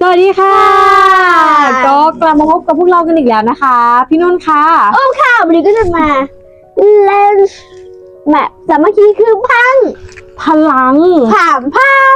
สวัสดีค่ะ ก็กลับมาพบกับพวกเรากันอีกแล้วนะคะ พี่นุ่นค่ะโอ้ค่ะวันนี้ก็จะมาเล่นแบบสามัคคีคือพังพลังผ่ามพัง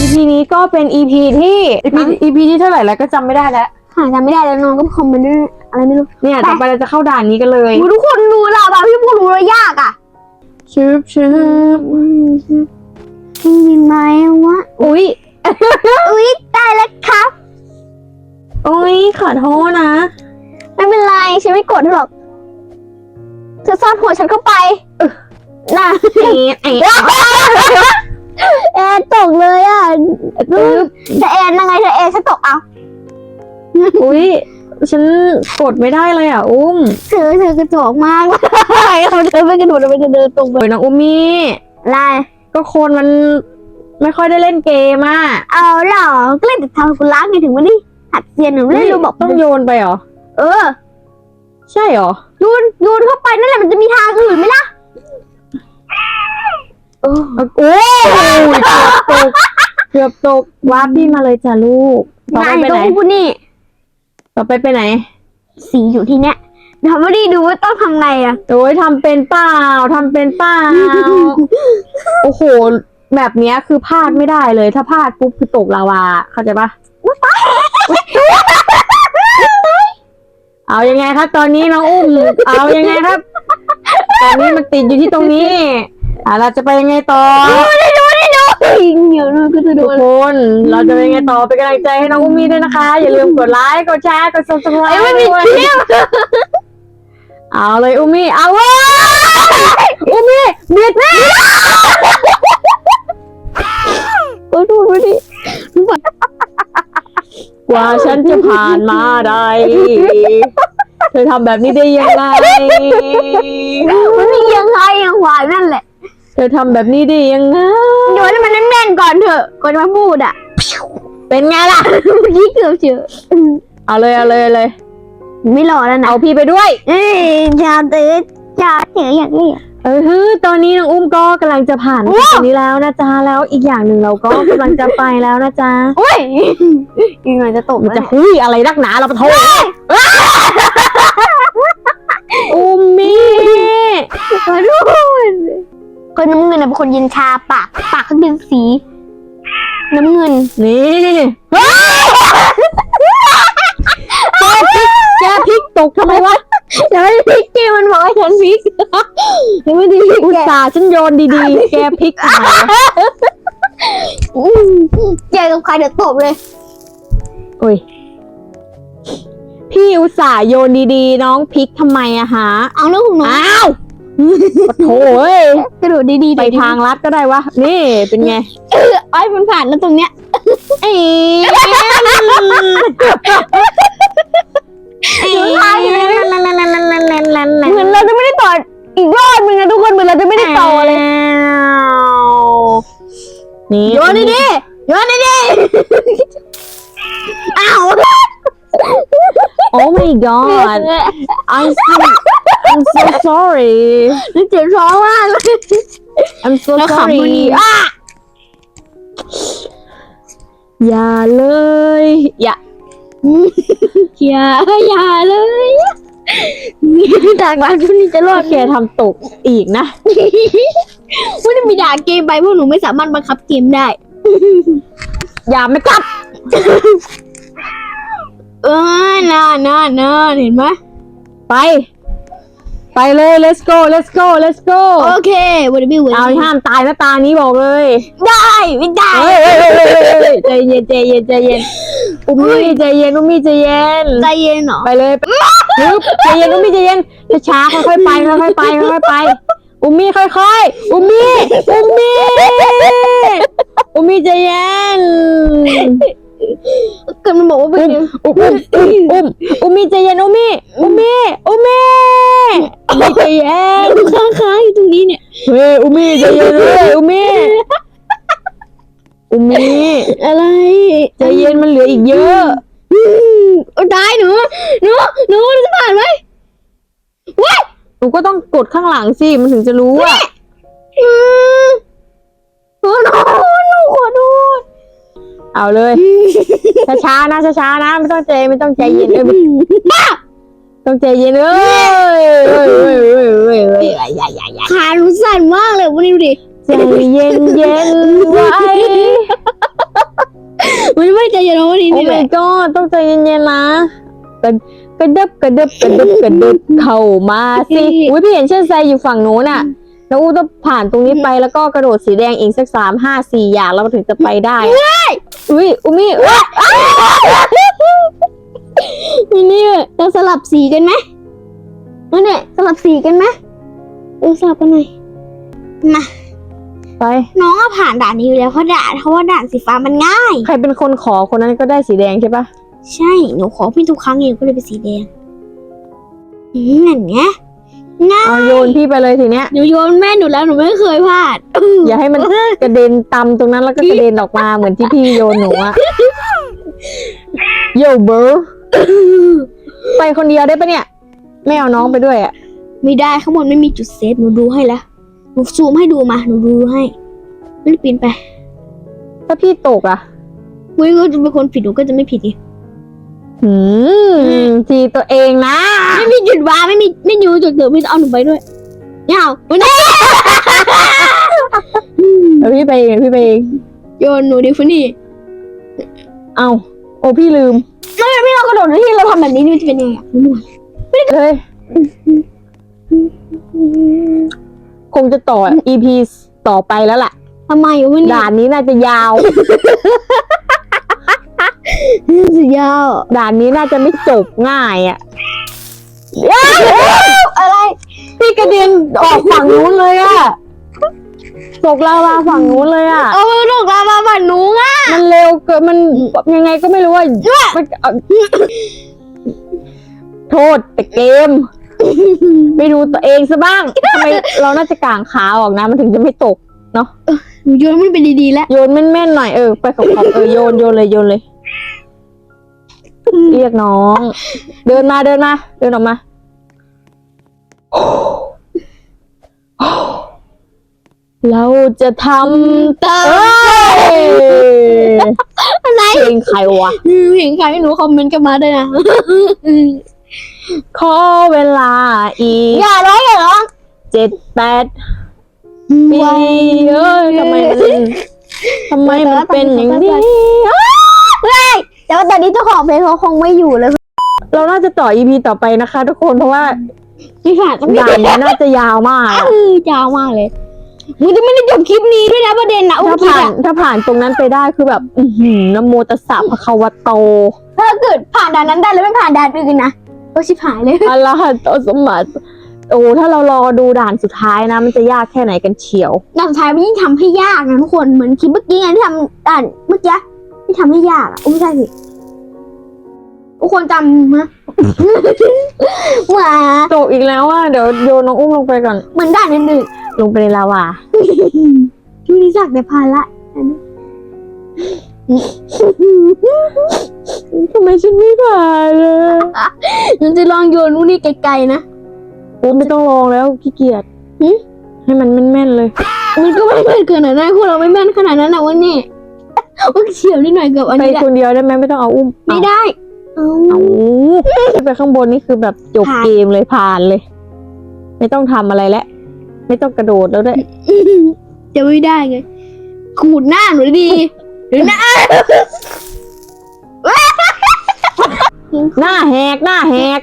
EP นี้ก็เป็น EP ที่ EP EP ที่เท่าไหร่แล้วก็จำไม่ได้แล้วหาจำไม่ได้แล้วน้องก็คอมเมนต์ด้วยอะไรไม่รู้ เนี่ยไป ต่อไปเราจะเข้าด่านนี้กันเลยอุ๊ยทุกคนรู้แล้วแบบพี่พูดรู้แล้วยากอะชึบชึบจริงไหมวะอุ๊ยอุ๊ยตายแล้วครับอุ๊ย ขอโทษนะ ไม่เป็นไรฉันไม่โกรธเธอหรอก เธอซ่อนหัวฉันเข้าไปน่ะเอ๊ะเอ๊ะแอนตกเลยอะตึ๊บเธอแอนยังไงเธอแอนฉันตกเอาอุ๊ยฉันกดไม่ได้เลยอะ อุ้มเธอเธอกระจอกมากเราเธอไม่กระโดดเราไปเดินตรงไปโอ้ยน้องอุ้มมี่อะไรก็คนมันไม่ค่อยได้เล่นเกมอะ เอาเหรอก็เล่นแต่ทำคุณล้างไงถึงวันนี้ หัดเซียนหนูเล่นดูบอกต้องโยนไปเหรอ เออ ใช่เหรอ โยนโยนเข้าไปนั่นแหละมันจะมีทางอื่นไหมล่ะเออโอ้ยเกือบตกเกือบตกวาร์ปพี่มาเลยจ้ะลูกต่อไปนายไปต้ไหนองพูดนี่ ต่อไปไปไหน สีอยู่ที่เนี้ยทำไม่ได้ดูว่าต้องทำไงอะโอ้ยทำเป็นเปล่าทำเป็นเปล่าโอ้โห แบบเนี้ยคือพลาดไม่ได้เลย ถ้าพลาดปุ๊บคือตกลาวา เข้าใจปะ เอายังไงครับ ตอนนี้น้องอุ้มเอายังไงครับ ตอนนี้มันติดอยู่ที่ตรงนี้ อะเราจะไปยังไงต่อไม่ได้ดูด้ดูเดี๋ยวเราก็จะโดทุกคนเราจะไปยังไงต่อเป็นกำลังใจให้น้องอุ้มมี่ด้วยนะคะ อย่าลืมกดไลค์กดแชร์กด subscribe ไอ้ไม่มีเที่ยวเอาเลยอุ้มมี่เอาเว้ยอุ้มมี่บิดโอ้ดูดูดิ กว่าฉันจะผ่านมาได้ เธอทำแบบนี้ได้ยังไง มันมียังไงยังหวานนั่นแหละเธอทำแบบนี้ได้ยังไง โยนให้มันแน่นๆก่อนเถอะก่อนจะมาพูดอะ เป็นไงล่ะเมื่อกี้เกือบเจอเอาเลยเอาเลยเอาเลย ไม่รอแล้วนะ เอาพี่ไปด้วย เอ้ยจะเตะ จะเตะอย่างนี้เออฮึตอนนี้น้องอุ้มก็กำลังจะผ่านว้าวตรงนี้แล้วนะจ๊ะแล้วอีกอย่างหนึ่งเราก็กำลังจะไปแล้วนะจ๊ะโอ้ยยังไงจะตกมันแล้วจะเนี่ยหุ้ยอะไรนักหนาเราปะโทอุ้มมี่ขอโทษคนน้ำเงินน่ะเป็นคนเย็นชาปาก ปากเขาเป็นสี น้ำเงิน นี่แกพริกแกพริกตกทำไมวะ แล้วไม่พลิกเกมมันบอกให้ฉันพลิกแล้วไม่ได้พลิกอุตแกส่าห์ฉันโยนดีๆ แกพริกทำไมวะอืมเจอกับใครเดี๋ยวตบเลย โอ้ย พี่อุตส่าห์โยนดีๆ น้องพริกทำไมอะฮะ เอาเรื่องของหนูอ้าวปะโถเอ้ยกระโดดดีๆไปทางลัดก็ได้วะ นี่ เป็นไงไอ้ยมันผ่านแล้วตรงเนี้ย เอ้ยเหมือนเราจะไม่ได้ต่ออีกรอบนึงนะทุกคนเหมือนเราจะไม่ได้ต่อเลยนี่โยนดีๆโยนดีๆอ้าวโอ้ my god I'm so I'm so sorry นี่เจ็บท้องมากเลย I'm so แล้วขำ sorry พอดีอะอย่าเลย อย่าอย่าอย่าเลย จากร้านพวกนี้จะรอดแกทำตกอีกนะไม่ได้มีด่าเกมไปพวกหนูไม่สามารถบังคับเกมได้ อย่าไม่กลับ เออน่าน่าน่าเห็นไหมไป ไปเลย let's go let's go let's go โอเควันนี้วันเอานี้ห้ามตายนะตานี้บอกเลยได้ไม่ได้เฮ้ยเฮ้ยเฮ้ยเฮ้ยเฮ้ยใจเย็นใจเย็นใจเย็นอุ้มมี่ใจเย็นอุ้มมี่ใจเย็น ใจเย็นเหรอ ไปเลยปึ๊ บใจเย็นอุ้มมี่ใจเย็นช้าๆค่อยๆไปค่อยๆไปค่อยๆไป อุ้มมี่ค่อยๆ อุ้มมี่อุ้มมี่อุ้มมี่ใจเย็นเกิดมันบอกว่าเป็นอุ้มอุ้มอุ้มอุ้มอุ้มมี่ใจเย็นอุ้มมี่อุ้มมี่อุ้มมี่อุ้มมี่ใจเย็นค้างค้างอยู่ตรงนี้เนี่ยเฮ้ยอุ้มมี่ใจเย็นเลยอุ้มมี่อุ้มมี่อะไรใจเย็นมันเหลืออีกเยอะอืมเอา ได้หนูหนูหนูจะผ่านไหมว้ายหนูก็ต้องกดข้างหลังสิมันถึงจะรู้อะอืมโอ้หนูหนูขอโทษเอาเอาเลยช้าๆนะช้าๆนะไม่ต้องใจไม่ต้องใจเย็นเลยต้องใจเย็นเอ้ยเอ้ยเอ้ยเอ้ยเอ้ยเอ้ยอย่าอย่าอย่าอย่าขาหนูสั่นมากเลยวันนี้ดูดิใจเย็นเย็นไว้ มันไม่ใจเย็นนะวันนี้โอ้ นี่แห my ละ god ต้องใจเย็นๆนะกระกระดึบกระดึบกระดึบกระดึบเข้ามาสิอุ้ยพี่เห็นเช่นไซอยู่ฝั่งนู้นน่ะแล้วอู้ต้องผ่านตรงนี้ไปแล้วก็กระโดดสีแดงอีกสักสามห้าสี่อย่างแล้วถึงจะไปได้อุ้ยอุมิอุ๊ยวันนี้เราสลับสีกันไหมวันนี้สลับสีกันไหมเออสลับกันหน่อยมา ไป น้องอะผ่านด่านนี้อยู่แล้วเพราะด่านเพราะว่าด่านสีฟ้ามันง่าย ใครเป็นคนขอคนนั้นก็ได้สีแดงใช่ปะใช่ หนูขอพี่ทุกครั้งเองก็เลยเป็นสีแดงอืมนั่นไงง่ายเอาโยนพี่ไปเลยทีเนี้ย หนูโยนแม่หนูแล้วหนูไม่เคยพลาดอย่าให้มันกระเด็นตำตรงนั้นแล้วก็กระเด็นออกมาเหมือนที่พี่โยนหนูอะโยเบอร์ไปคนเดียวได้ปะเนี่ย ไม่เอาน้องไปด้วยอะไม่ได้ข้างบนไม่มีจุดเซฟหนูดูให้แล้ว หนูซูมให้ดูมา หนูดูให้ไม่ได้ปีนไป ถ้าพี่ตกอะเฮ้ยก็จะเป็นคนผิดหนูก็จะไม่ผิดไงหืมทีตัวเองนะ ไม่มีจุดวางไม่มีไม่มีจุดเกิดไม่เอาหนูไปด้วยไม่เอาวันนี้เดี๋ยวพี่ไปเองพี่ไปเองโยนหนูดิฟนี่ เอาโอ้พี่ลืมไม่เรากระโดดที่เราทำแบบนี้นี่มันจะเป็นยังไงอะเลย คงจะต่อ EP ต่อไปแล้วล่ะทำไมวันนี้ด่านนี้น่าจะยาว สุดยอดด่านนี้น่าจะไม่จบง่ายอะอะไรพี่กระเด็นออกฝั่งนู้นเลยอะตกลาวาฝั่งนู้นเลยอะเอาไปลูกลามาบ้านหนูไงมันเร็วเกินมันยังไงก็ไม่รู้ว่ามันเอ่อโทษแต่เกม ไม่ดูตัวเองซะบ้างทำไมเราน่าจะกางขาออกนะ มันถึงจะไม่ตกหนูโยนมันเป็นดีๆแล้วโยนแม่นๆหน่อยเออไปขอบๆเออโยนโยนเลยโยนเลย เรียกน้อง เดินมาเดินมา เดินออกมาเราจะทำเติมเอ้ยอะไร เพลงใครวะ เห็นใครไม่รู้คอมเมนต์กันมาด้วยนะ ขอเวลาอีกอย่าร้องอย่าร้องเจ็ดแปดปีเอ้ยทำไมมันทำไมมันเป็นอย่างนี้เฮ้ยแต่ว่าตอนนี้เจ้าของเพลงเขาคงไม่อยู่เลยเราน่าจะต่อ EP ต่อไปนะคะ ทุกคนเพราะว่าพี่ผ่านก็ไม่ด่านนี้น่าจะยาวมากอะเออยาวมากเลยมึงจะไม่ได้จบคลิปนี้ด้วยนะประเด็นนะอุ้ถ้ามคิดผ่านอะถ้าผ่านตรงนั้นไปได้คือแบบอือหือนะโมตัสสะภะคะวะโต ถ้าเกิดผ่านด่านนั้นได้แล้วไม่ผ่านด่านอื่นนะ ก็ชิบหายเลยอัลลอฮ์โตสมบัติโอ้ถ้าเรารอดูด่านสุดท้ายนะ มันจะยากแค่ไหนกันเฉียว ด่านสุดท้ายมันยิ่งทำให้ยากนะทุกคนเหมือนคลิปเมื่อกี้ไงที่ทำด่านเมื่อกี้ที่ทำให้ยากอะอุ้ยไม่ใช่สิทุกคนจำนะหมาจบอีกแล้วว่าเดี๋ยวโยนน้องอุ้มลงไปก่อน เหมือนด่านอื่นลงไปในลาวาๆช่วงนี้สักแต่พานละ ทำไมฉันไม่ผ่านเลยมันจะลองโยนนู่นนี่ไกลๆนะโอ้ไม่ต้องลองแล้วขี้เกียจหึให้มันแม่นๆเลย มันก็ไม่แม่นขนาดนั้นพวกเราไม่แม่นขนาดนั้นนะวันนี้ว่าเฉียวนิดหน่อยเกับอันไปนี้แหละคนเดียวได้ไหมไม่ต้องเอาอุ้มไม่ได้เอาเอาขึ้นไปข้างบนนี่คือแบบจบผ่านเกมเลยผ่านเลย ไม่ต้องทำอะไรแล้วไม่ต้องกระโดดแล้วด้วยจะไม่ได้ไงขูดหน้าหนูดี หรือหน้าหน้าแหกหน้าแหก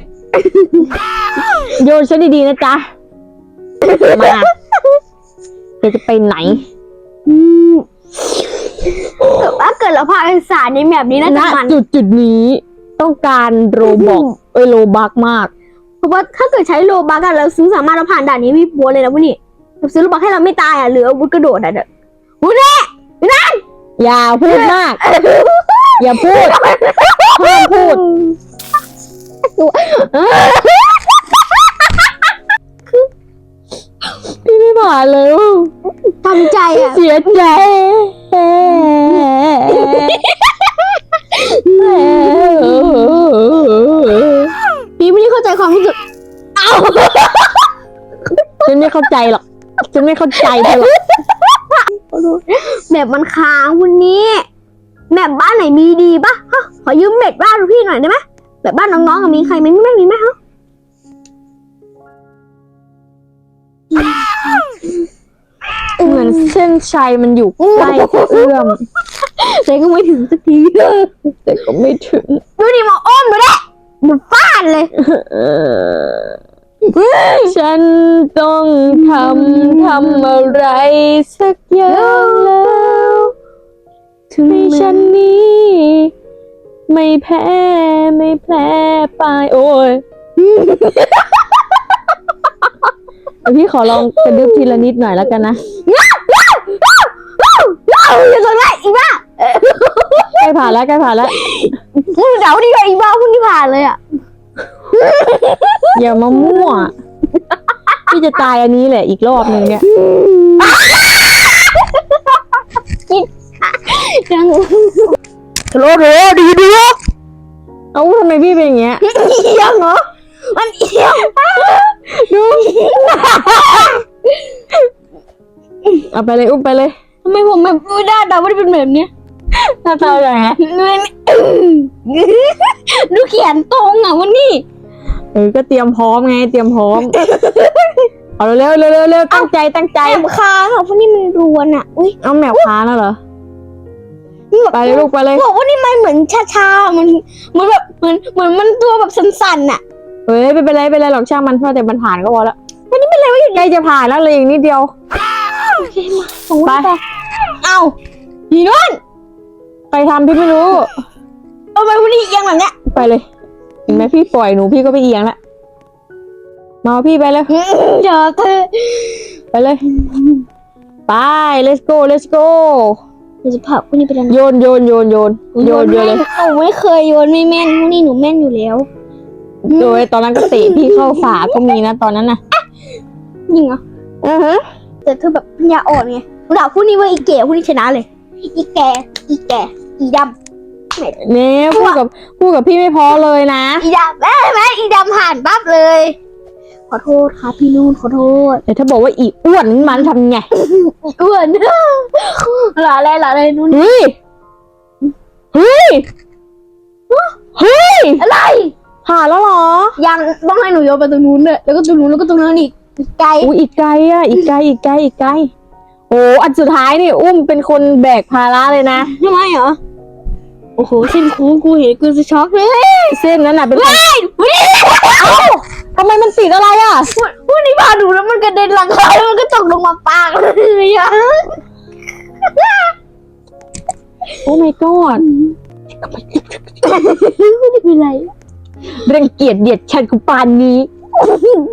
โยนฉันดีๆนะจ๊ะ มาเธอจะไปไหนถ้าเกิดเราพาไปสารในแบบนี้น่าณจะมันจุดจุดๆนี้ต้องการโรบอกเอ้ยโรบักมาก เพราะว่าถ้าเกิดใช้โลบักอะเราซื้อสามารถเราผ่านด่านนี้พี่บัวเลยนะพวกนี้เราซื้อโลบักให้เราไม่ตายอะหรืออาวุธกระโดดอะเด้อวุ้นแน่ อย่าพูดมาก อย่าพูดห้ามพูดพี่ไม่ผ่านเลยทำใจอะเสียใจพี่ไม่ได้เข้าใจความรู้สึกฉันไม่เข้าใจหรอกฉันไม่เข้าใจเธอหรอก แบบมันค้างวันนี้แมปบ้านไหนมีดีปะฮะขอยืมเม็ดบ้านพี่หน่อยได้ไหมแบบบ้านน้องๆอะมีใครไหมไม่มีไหมฮะเหมือนเส้นชัยมันอยู่ใกล้จะเอื้อมแต่ก็ไม่ถึงสักทีแต่ก็ไม่ถึง ดูดิมาอ้อมดูดิมันฟาดเลยเออ ฉันต้องทำทำอะไรสักอย่างแล้วถึงฉันนี้ ไม่แพ้ไม่แพ้ไปโอ้ยเดี๋ยวพี่ขอลองกระดึบทีละนิดหน่อยแล้วกันนะเอาอยู่ตรงนั้นอีบ้าใกล้ผ่านแล้วใกล้ผ่านแล้วพูดเดาดีกว่าอีบ้าพูดที่ผ่านเลยอะ อย่ามามั่วพี่จะตายอันนี้แหละอีกรอบหนึ่งเนี่ยยังโลโลดีดีเอ้าทำไมพี่เป็นอย่างเงี้ยเอียงเหรอมันเอียงดูเอาไปเลยอุ้มไปเลยทำไมผมแบบไม่ได้เดาไม่ได้เป็นแบบเนี้ยหน้าตาอย่างไงดูเขียนตรงอะวันนี้ ออก็เตรียมพร้อมไง เตรียมพร้อม เอาเร็วเร็วเร็วเร็วตั้งใจตั้งใจ แอบค้างอะพวกนี้มันรวนอะ อุ้ยเอาแมวค้างแล้วเหรอไปเลยลูกไปเลย บอกว่านี่มันเหมือนชาๆมันเหมือนแบบเหมือนเหมือนมันตัวแบบสั่นๆอะ เฮ้ยไม่เป็นไรไม่เป็นไรหรอกช่างมันเพราะแต่มันผ่านก็พอแล้ววันนี้เป็นไรวะใกล้จะผ่านแล้วเลยอีกนิดเดียวไป เอาอีนุ่นใครทำพี่ไม่รู้ทำไมวันนี้เอียงแบบเนี้ย ไปเลย เห็นไหมพี่ปล่อยหนูพี่ก็ไปเอียงละมาเอาพี่ไปเลยเดี๋ยวเธอไปเลย ไป let's go let's go เดี๋ยวจะผลักพวกนี้ไปดันโยนโยนโยนโยนโยนโยนเลยหนูไม่เคยโยนไม่แม่นพวกนี้หนูแม่นอยู่แล้ว โดยตอนนั้นก็เตะพี่เข้าฝาก็มีนะตอนนั้นน่ะจริงเหรออือฮะแต่เธอแบบปัญญาอ่อนไงหนูด่าพวกนี้ว่าอีเก๋พวกนี้ชนะเลย อีแกอีแกอีด เนี่ยพูดกับพูดกับพี่ไม่พอเลยนะำอีดำแม่แม่อีดำผ่านปั๊บเลย ขอโทษครับพี่นุ่นขอโทษแต่ถ้าบอกว่าอีอ้วนมันทำไงอีอ้วนหล่ออะไรหล่ออะไรนุ่นเฮ้ยเฮ้ยเฮ้ยอะไรผ่านแล้วเหรอ ยังต้องให้หนูโยนไปตรงนู้นเลยแล้วก็ตรงนู้นแล้วก็ตรงนั้นอีกอีกไกลอุ้ยอีกไกลอะอีกไกลอีกไกลอีกไกลโอ้อันสุดท้ายนี่อุ้มเป็นคนแบกภาระเลยนะทำไมเหรอ โอ้โหเส้นโค้งกูเห็นกูจะช็อกเลยเส้นนั้นน่ะเป็นคนเฮ้ยทำไมมันติดอะไรอะพวกนี้พาดูแล้วมันกระเด็นหลังคาแล้วมันก็ตกลงมาปากเลยอะโอ้ my god ไม่ได้เป็นไรรังเกียจเดียดฉันกูปานนี้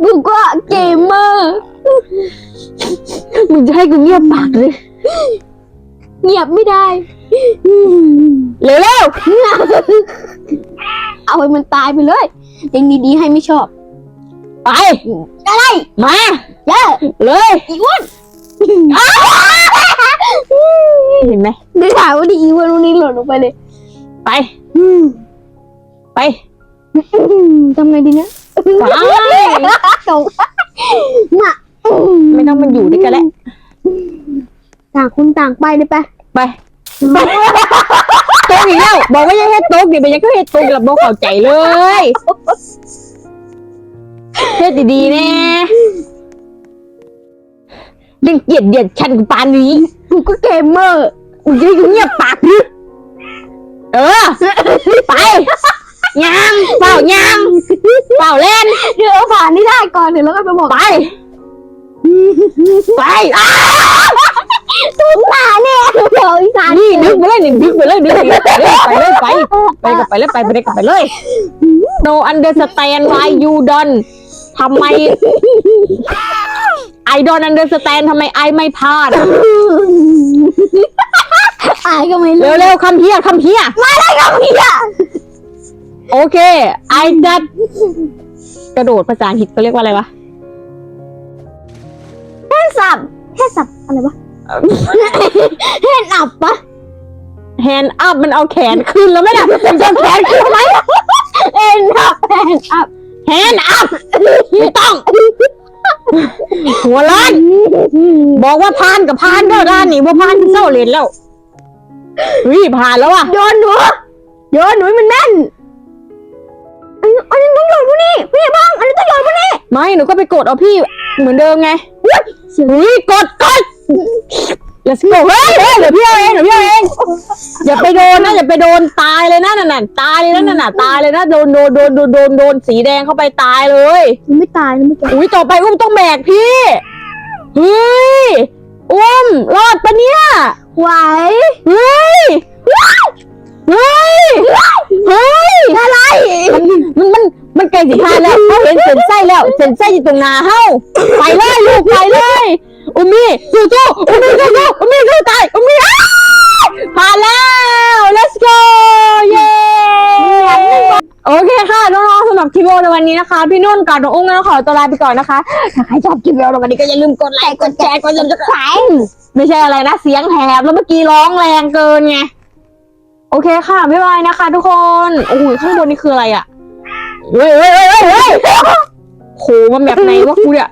กูก็เกมเมอร์ มึงจะให้กูเงียบปากเลย เงียบไม่ได้ เร็วเร็วเอาให้มันตายไปเลยยังดีๆให้ไม่ชอบๆไป อะไร มาเยอะเลยอีอ้วนเห็นไหมไม่ถามว่าดีอีอ้วนวันนี้หล่นลงไปเลย ไป ไปทำไงดีเนี่ยไปตกน่ะไม่ต้องมันอยู่ด้วยกันแล้วต่างคนต่างไปเลยไป ไปไปโต๊ะอีกแล้วบอกว่ายังแค่โต๊ะนี่เป็นยังแค่เฮ็ดโต๊ะกับบอกเข้าใจเลยเฮ็ดดีๆแน่เรื่องเกลียดเดียดฉันกูปานนี้กูก็เกมเมอร์มึงจะให้กูเงียบปากดิเออ ไปยางเปล่ายางเปล่าเล่นเดี๋ยวเอาผ่านนี่ได้ก่อนเดี๋ยวแล้วก็ไปบอกไป ไปอ้า ตุ้นตาเนี่ยเดี๋ยวอีสานนี่ดึกไปเลยนี่ดึกไปเลยดึกไปเลยไปเลยไปไปกับไปเลยไปไปเลยกับไปเลย no understand why you don't ทำไม I don't understand ทำไม I ไม่พลาดอายก็ไม่รู้เร็วๆคำเฮียคำเฮียไม่ได้ก็ไม่ได้โอเค I just กระโดดภาษาอังกฤษเขาเรียกว่าอะไรวะแค่สับแค่สับอะไรวะ แค่อับปะ hand up มันเอาแขนขึ้นแล้วไหมล่ะมันจะเอาแขนขึ้นทำไมเอ็นอับแอนอับ hand up ไม่ต้อง หัวล้านบอกว่าพานกับพานเด้อด้านนี่ว่าพานเศร้าเล่นแล้วเฮ้ยผ่านแล้วว่ะโยนหนูโยนหนูให้มันแม่นอันนี้อันนี้ต้องโยนพวกนี้พี่บ้างอันนี้ต้องโยนพวกนี้ไม่หนูก็ไปกดเอาพี่เหมือนเดิมไงเฮ้ยกดกด let's go เฮ้ยเฮ้ยเดี๋ยวพี่เอาเองเดี๋ยวพี่เอาเองอย่าไปโดนนะอย่าไปโดนตายเลยนะนั่นน่ะตายเลยนะนั่นน่ะตายเลยนะโดนโดนโดนโดนโดนโดนสีแดงเข้าไปตายเลย มันไม่ตายนะเมื่อกี้อุ้ยต่อไปอุ้มต้องแบกพี่เฮ้ยอุ้มรอดปะเนี่ยไหวเฮ้ยเฮ้ยเฮ้ยอะไรมันมันมันไกลสิพานแล้วเขาเห็นเส้นไส้แล้วเส้นไส้อยู่ตรงหนาเฮ้าไปเลยลูกไปเลย อุ้มมี่สู้สู้อุ้มมี่สู้สู้อุ้มมี่สู้ตายอุ้มมี่าวผ่านแล้ว let's go เย้โอเคค่ะน้องๆสำหรับคลิปวิดีโอในวันนี้นะคะ พี่นุ่นกับน้องอุ้งก็ขอตัวลาไปก่อนนะคะถ้าใครชอบคลิปวิดีโอในวันนี้ก็อย่าลืมกดไลค์กดแชร์กดซับสไครต์ไม่ใช่อะไรนะเสียงแหบแล้วเมื่อกี้ร้องแรงเกินไงโอเคค่ะบ๊ายบายนะคะ ทุกคนโอ้โหข้างบนนี่คืออะไรอะเฮ้ยเฮ้ยเฮ้ยเฮ้ยโหมันแบบไหนวะครูเนี่ย